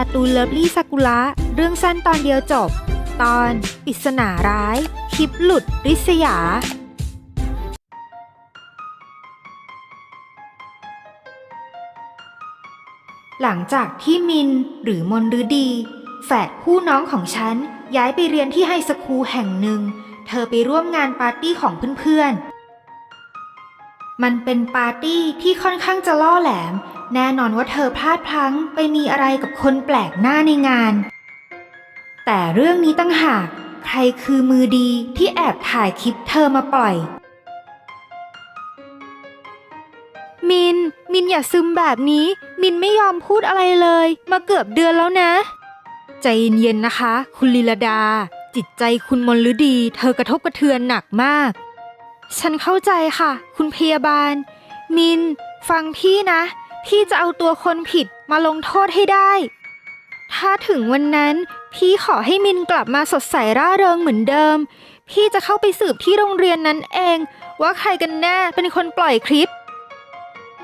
การ์ตูนเลิฟลี่ซากุระเรื่องสั้นตอนเดียวจบ ตอนปริศนาร้าย คลิปหลุดริษยา หลังจากที่มินหรือมนฤดี แฝดผู้น้องของฉัน ย้ายไปเรียนที่ไฮสคูลแห่งหนึ่ง เธอไปร่วมงานปาร์ตี้ของเพื่อนๆ มันเป็นปาร์ตี้ที่ค่อนข้างจะล่อแหลม แน่นอนว่าเธอพลาดพลั้งไปมีอะไรกับคนแปลกหน้าในงาน แต่เรื่องนี้ตั้งหาก ใครคือมือดีที่แอบถ่ายคลิปเธอมาปล่อย มิน มินอย่าซึมแบบนี้ มินไม่ยอมพูดอะไรเลย มาเกือบเดือนแล้วนะ ใจเย็นๆนะคะ คุณลีลาดา จิตใจคุณมนฤดี เธอกระทบกระเทือนหนักมาก ฉันเข้าใจค่ะ คุณพยาบาล มิน ฟังพี่นะ พี่จะเอาตัวคนผิดมาลงโทษให้ได้ ถ้าถึงวันนั้น พี่ขอให้มินกลับมาสดใสร่าเริงเหมือนเดิม พี่จะเข้าไปสืบที่โรงเรียนนั้นเอง ว่าใครกันแน่เป็นคนปล่อยคลิป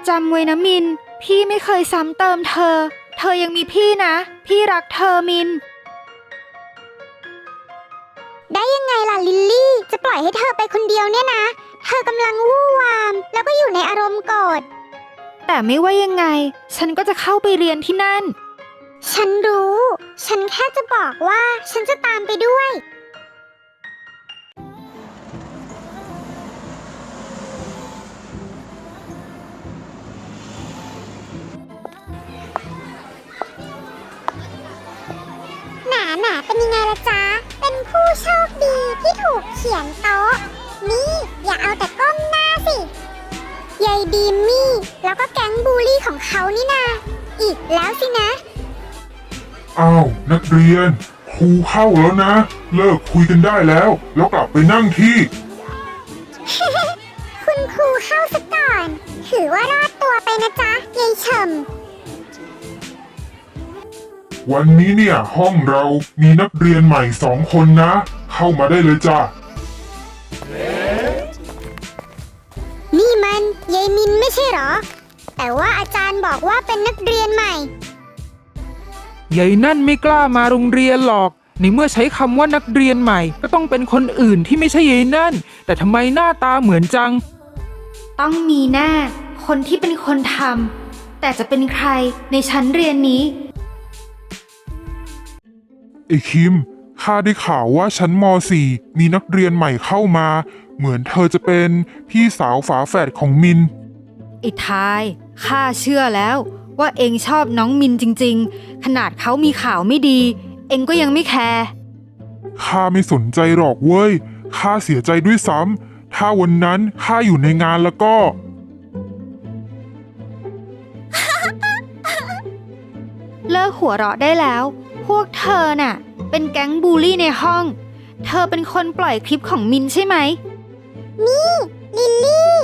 จำไว้นะมิน พี่ไม่เคยซ้ำเติมเธอ เธอยังมีพี่นะ พี่รักเธอมิน ได้ยัง งล่ะลิลลี่ จะปล่อยให้เธอไปคนเดียวเนี่ยนะ เธอกำลังวู่วาม แล้วก็อยู่ในอารมณ์โกรธ แต่ไม่ว่ายังไง ฉันก็จะเข้าไปเรียนที่นั่น ฉันรู้ ฉันแค่จะบอกว่าฉันจะตามไปด้วย หนาหนาเป็นยังไงล่ะจ๊ะเป็นผู้ โชคดีที่ถูกเขียนโต๊ะ นี่อย่าเอาแต่ก้มหน้าสิยายดีมมี่ แล้วก็แก๊งบูลลี่ของเขานี่นา อีกแล้วสินะ อ้าวนักเรียน ครูเข้าแล้วนะ เลิกคุยกันได้แล้ว แล้วกลับไปนั่งที่ คุณครูเข้าซะก่อน ถือว่ารอดตัวไปนะจ๊ะยายเฉม วันนี้เนี่ยห้องเรามีนักเรียนใหม่สองคนนะ เข้ามาได้เลยจ้ะ นี่มันยายมินไม่ใช่เหรอ แต่ว่าอาจารย์บอกว่าเป็นนักเรียนใหม่ ยายนั่นไม่กล้ามาโรงเรียนหรอก ในเมื่อใช้คำว่านักเรียนใหม่ ก็ต้องเป็นคนอื่นที่ไม่ใช่ยายนั่น แต่ทำไมหน้าตาเหมือนจัง ต้องมีแน่คนที่เป็นคนทำแต่จะเป็นใครในชั้นเรียนนี้ ไอคิม ข้าได้ข่าวว่าชั้นม .4 มีนักเรียนใหม่เข้ามา เหมือนเธอจะเป็นพี่สาวฝาแฝดของมิน ไอ้ทาย ข้าเชื่อแล้วว่าเองชอบน้องมินจริง ๆ ขนาดเขามีข่าวไม่ดี เองก็ยังไม่แคร์ ข้าไม่สนใจหรอกเว้ย ข้าเสียใจด้วยซ้ำ ถ้าวันนั้นข้าอยู่ในงานแล้วก็ เลิกหัวเราะได้แล้ว พวกเธอน่ะ เป็นแก๊งบูลลี่ในห้อง เธอเป็นคนปล่อยคลิปของมินใช่ไหม นี่ลิลลี่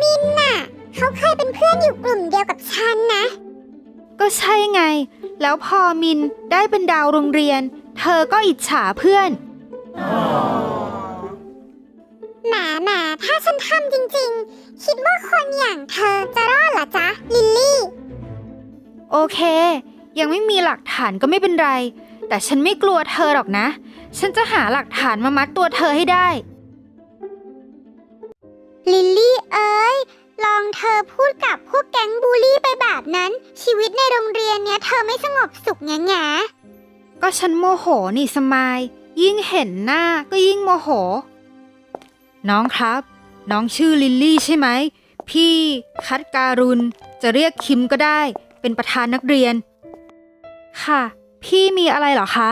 มินน่ะ เขาเคยเป็นเพื่อนอยู่กลุ่มเดียวกับฉันนะ ก็ใช่ไง แล้วพอมินได้เป็นดาวโรงเรียน เธอก็อิจฉาเพื่อนแหมแหมถ้าฉันทำจริงๆ คิดว่าคนอย่างเธอจะรอดเหรอจ๊ะ ลิลลี่ โอเค ยังไม่มีหลักฐานก็ไม่เป็นไร แต่ฉันไม่กลัวเธอหรอกนะ ฉันจะหาหลักฐานมามัดตัวเธอให้ได้ ลิลลี่เอ้ย ลองเธอพูดกับพวกแก๊งบูลลี่ไปแบบนั้น ชีวิตในโรงเรียนเนี้ยเธอไม่สงบสุขแง่แง่ก็ฉันโมโหนี่สมาย ยิ่งเห็นหน้าก็ยิ่งโมโห น้องครับ น้องชื่อลิลลี่ใช่ไหม พี่ คัดการุณ จะเรียกคิมก็ได้ เป็นประธานนักเรียน ค่ะ พี่มีอะไรเหรอคะ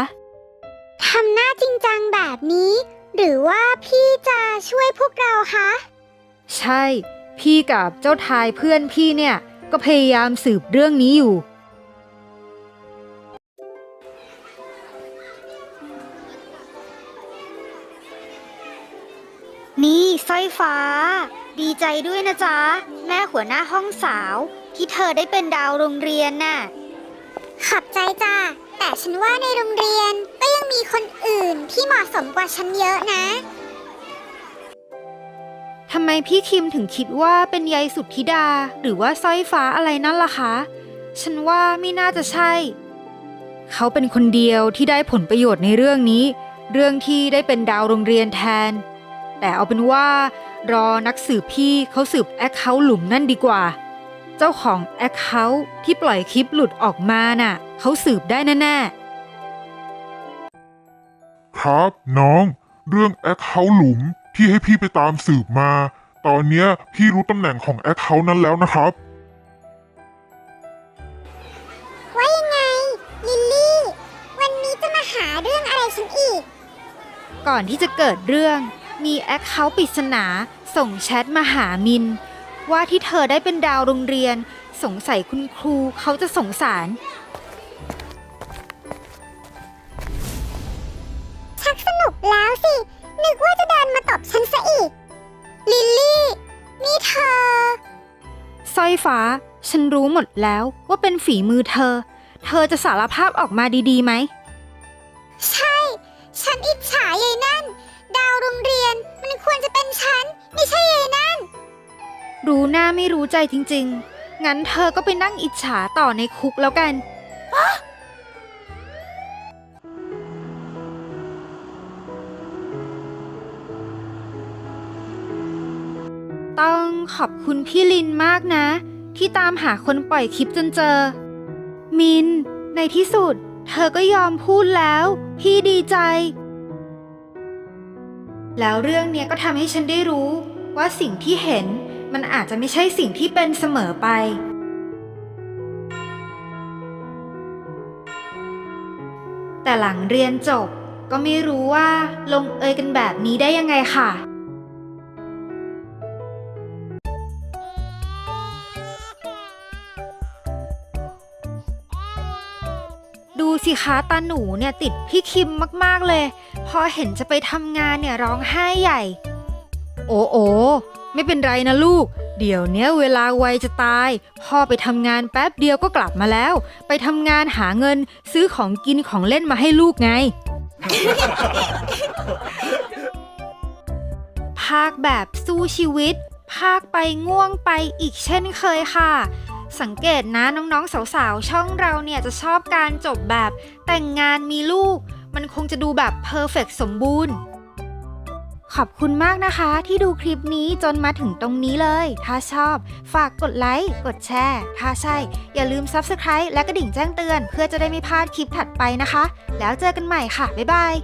ทำหน้าจริงจังแบบนี้ หรือว่าพี่จะช่วยพวกเราคะ ใช่ พี่กับเจ้าทายเพื่อนพี่เนี่ย ก็พยายามสืบเรื่องนี้อยู่ นี่สร้อยฟ้า ดีใจด้วยนะจ๊ะ แม่หัวหน้าห้องสาว ที่เธอได้เป็นดาวโรงเรียนน่ะ ขอบใจจ้ะแต่ฉันว่าในโรงเรียนก็ยังมีคนอื่นที่เหมาะสมกว่าฉันเยอะนะ ทำไมพี่คิมถึงคิดว่าเป็นยายสุดธิดา หรือว่าสร้อยฟ้าอะไรนั่นล่ะคะ ฉันว่าไม่น่าจะใช่ เขาเป็นคนเดียวที่ได้ผลประโยชน์ในเรื่องนี้ เรื่องที่ได้เป็นดาวโรงเรียนแทน แต่เอาเป็นว่ารอนักสืบพี่เขาสืบแอคเคาท์หลุมนั่นดีกว่า เจ้าของแอคเคาท์ที่ปล่อยคลิปหลุดออกมาน่ะเขาสืบได้แน่ๆครับน้อง เรื่องแอคเคาท์หลุมที่ให้พี่ไปตามสืบมา ตอนเนี้ยพี่รู้ตำแหน่งของแอคเคาท์นั้นแล้วนะครับ ว่ายังไง ลิลลี่ วันนี้จะมาหาเรื่องอะไรฉันอีกก่อนที่จะเกิดเรื่อง มีแอคเคาท์ปริศนาส่งแชทมาหามิน ว่าที่เธอได้เป็นดาวโรงเรียน สงสัยคุณครูเขาจะสงสาร ชักสนุกแล้วสิ นึกว่าจะเดินมาตบฉันซะอีก ลิลลี่ นี่เธอสร้อยฟ้า ฉันรู้หมดแล้วว่าเป็นฝีมือเธอ เธอจะสารภาพออกมาดีๆไหม ใช่ ฉันอิจฉายายนั่น ดาวโรงเรียนมันควรจะเป็นฉัน ไม่ใช่ยายนั่น รู้หน้าไม่รู้ใจจริงๆ งั้นเธอก็ไปนั่งอิจฉาต่อในคุกแล้วกัน ต้องขอบคุณพี่ลินมากนะ ที่ตามหาคนปล่อยคลิปจนเจอ มิน ในที่สุด เธอก็ยอมพูดแล้ว พี่ดีใจ แล้วเรื่องเนี้ยก็ทำให้ฉันได้รู้ว่าสิ่งที่เห็น มันอาจจะไม่ใช่สิ่งที่เป็นเสมอไป แต่หลังเรียนจบก็ไม่รู้ว่าลงเอยกันแบบนี้ได้ยังไงค่ะ ดูสิคะตาหนูเนี่ยติดพี่คิมมาก ๆ เลย พอเห็นจะไปทำงานเนี่ยร้องไห้ใหญ่ โอ้โอ ไม่เป็นไรนะลูก เดี๋ยวเนี้ยเวลาไวจะตาย พ่อไปทำงานแป๊บเดียวก็กลับมาแล้ว ไปทำงานหาเงินซื้อของกินของเล่นมาให้ลูกไง ภาคแบบสู้ชีวิต ภาคไปง่วงไปอีกเช่นเคยค่ะ สังเกตนะน้องๆสาวๆ ช่องเราเนี่ยจะชอบการจบแบบแต่งงานมีลูก มันคงจะดูแบบเพอร์เฟกสมบูรณ์ ขอบคุณมากนะคะที่ดูคลิปนี้จนมาถึงตรงนี้เลย ถ้าชอบ ฝากกดไลค์ กดแชร์ ถ้าใช่ อย่าลืม Subscribe และกระดิ่งแจ้งเตือน เพื่อจะได้ไม่พลาดคลิปถัดไปนะคะ แล้วเจอกันใหม่ค่ะ บ๊ายบาย